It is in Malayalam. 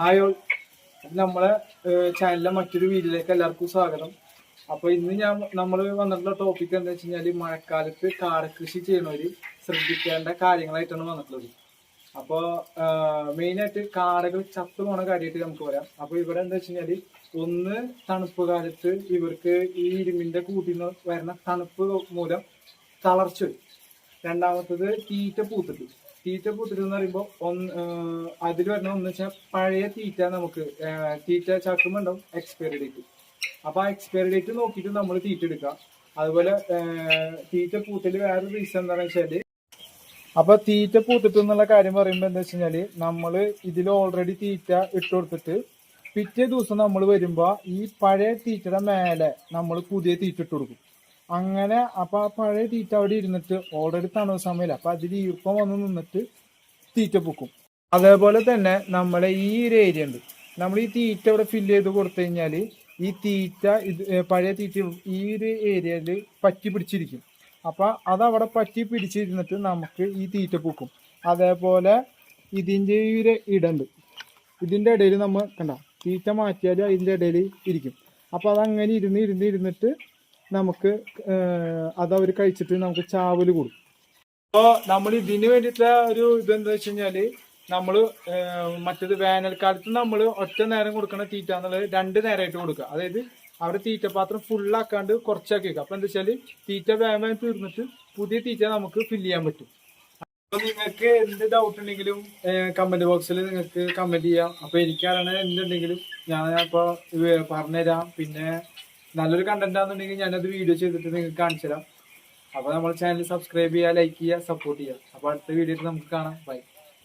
ഹായ് ഓൾ നമ്മളെ ചാനലിലെ മറ്റൊരു വീഡിയോയിലേക്ക് എല്ലാവർക്കും സ്വാഗതം. അപ്പൊ ഇന്ന് ഞാൻ നമ്മൾ വന്നിട്ടുള്ള ടോപ്പിക് എന്താ വെച്ച് കഴിഞ്ഞാൽ മഴക്കാലത്ത് കാടകൃഷി ചെയ്യണവര് ശ്രദ്ധിക്കേണ്ട കാര്യങ്ങളായിട്ടാണ് വന്നിട്ടുള്ളത്. അപ്പോൾ മെയിനായിട്ട് കാടകൾ ചത്തു പോണ കാര്യമായിട്ട് നമുക്ക് പറയാം. അപ്പൊ ഇവിടെ എന്താ വെച്ച് കഴിഞ്ഞാൽ ഒന്ന് തണുപ്പ് കാലത്ത് ഇവർക്ക് ഈ ഇരുമിന്റെ കൂട്ടിൽ നിന്ന് വരുന്ന തണുപ്പ് മൂലം തളർച്ച രണ്ടാമത്തത് തീറ്റ പൂത്തിട്ട്. തീറ്റ പൂത്തിട്ട് എന്ന് പറയുമ്പോൾ ഒന്ന് അതിൽ വരണം. ഒന്ന് വെച്ചാൽ പഴയ തീറ്റ നമുക്ക് തീറ്റ ചാക്കുമ്പോൾ ഉണ്ടാവും എക്സ്പയറി ഡേറ്റ് അപ്പൊ ആ എക്സ്പയറി ഡേറ്റ് നോക്കിയിട്ട് നമ്മൾ തീറ്റ എടുക്കുക അതുപോലെ തീറ്റ പൂത്തിൽ വേറൊരു റീസൺ എന്താണെന്ന് വെച്ചാൽ അപ്പൊ തീറ്റ പൂത്തിട്ട് എന്നുള്ള കാര്യം പറയുമ്പോൾ എന്താ വെച്ച് കഴിഞ്ഞാൽ നമ്മൾ ഇതിൽ ഓൾറെഡി തീറ്റ ഇട്ട് കൊടുത്തിട്ട് പിറ്റേ ദിവസം നമ്മൾ വരുമ്പോ ഈ പഴയ തീറ്റയുടെ മേലെ നമ്മൾ പുതിയ തീറ്റ ഇട്ട് കൊടുക്കും. അങ്ങനെ അപ്പൊ ആ പഴയ തീറ്റ അവിടെ ഇരുന്നിട്ട് ഓൾറെഡി തണുവ സമയമില്ല. അപ്പൊ അതിൽ ഈർപ്പം വന്ന് നിന്നിട്ട് തീറ്റ പൊക്കും. അതേപോലെ തന്നെ നമ്മളെ ഈ ഒരു ഏരിയ ഉണ്ട്. നമ്മൾ ഈ തീറ്റ ഇവിടെ ഫില്ല് ചെയ്ത് കൊടുത്തു കഴിഞ്ഞാൽ ഈ തീറ്റ ഇത് പഴയ തീറ്റ ഈ ഒരു ഏരിയയിൽ പറ്റി പിടിച്ചിരിക്കും. അപ്പൊ അതവിടെ പറ്റി പിടിച്ചിരുന്നിട്ട് നമുക്ക് ഈ തീറ്റ പൂക്കും. അതേപോലെ ഇതിന്റെ ഈ ഒരു ഇടണ്ട് ഇതിന്റെ ഇടയിൽ നമ്മൾ കണ്ട തീറ്റ മാറ്റിയാൽ അതിന്റെ ഇടയിൽ ഇരിക്കും. അപ്പൊ അതങ്ങനെ ഇരുന്ന് ഇരുന്ന് ഇരുന്നിട്ട് നമുക്ക് അത് അവർ കഴിച്ചിട്ട് നമുക്ക് ചാവൽ കൊടുക്കും അപ്പോൾ നമ്മൾ ഇതിന് വേണ്ടിയിട്ടുള്ള ഒരു ഇതെന്താ വെച്ച് കഴിഞ്ഞാൽ നമ്മൾ ഏഹ്, മറ്റേത് വേനൽക്കാലത്ത് നമ്മൾ ഒറ്റ നേരം കൊടുക്കണ തീറ്റ എന്നുള്ളത് രണ്ട് നേരമായിട്ട് കൊടുക്കുക. അതായത് അവിടെ തീറ്റപാത്രം ഫുള്ളാക്കാണ്ട് കുറച്ചാക്കി വെക്കുക. അപ്പൊ എന്താ വെച്ചാൽ തീറ്റ വേഗം തീർന്നിട്ട് പുതിയ തീറ്റ നമുക്ക് ഫില്ല് ചെയ്യാൻ പറ്റും. അപ്പോൾ നിങ്ങൾക്ക് എന്ത് ഡൗട്ട് ഉണ്ടെങ്കിലും കമന്റ് ബോക്സിൽ നിങ്ങൾക്ക് കമന്റ് ചെയ്യാം. അപ്പോൾ എനിക്കറിയണ എന്തുണ്ടെങ്കിലും ഞാൻ അപ്പൊ പറഞ്ഞുതരാം. പിന്നെ നല്ലൊരു കണ്ടന്റ് ആണെന്നുണ്ടെങ്കിൽ ഞാനത് വീഡിയോ ചെയ്തിട്ട് നിങ്ങൾക്ക് കാണിച്ചു തരാം അപ്പൊ നമ്മുടെ ചാനൽ സബ്സ്ക്രൈബ് ചെയ്യുക ലൈക്ക് ചെയ്യുക സപ്പോർട്ട് ചെയ്യുക. അപ്പൊ അടുത്ത വീഡിയോയിൽ നമുക്ക് കാണാം. ബൈ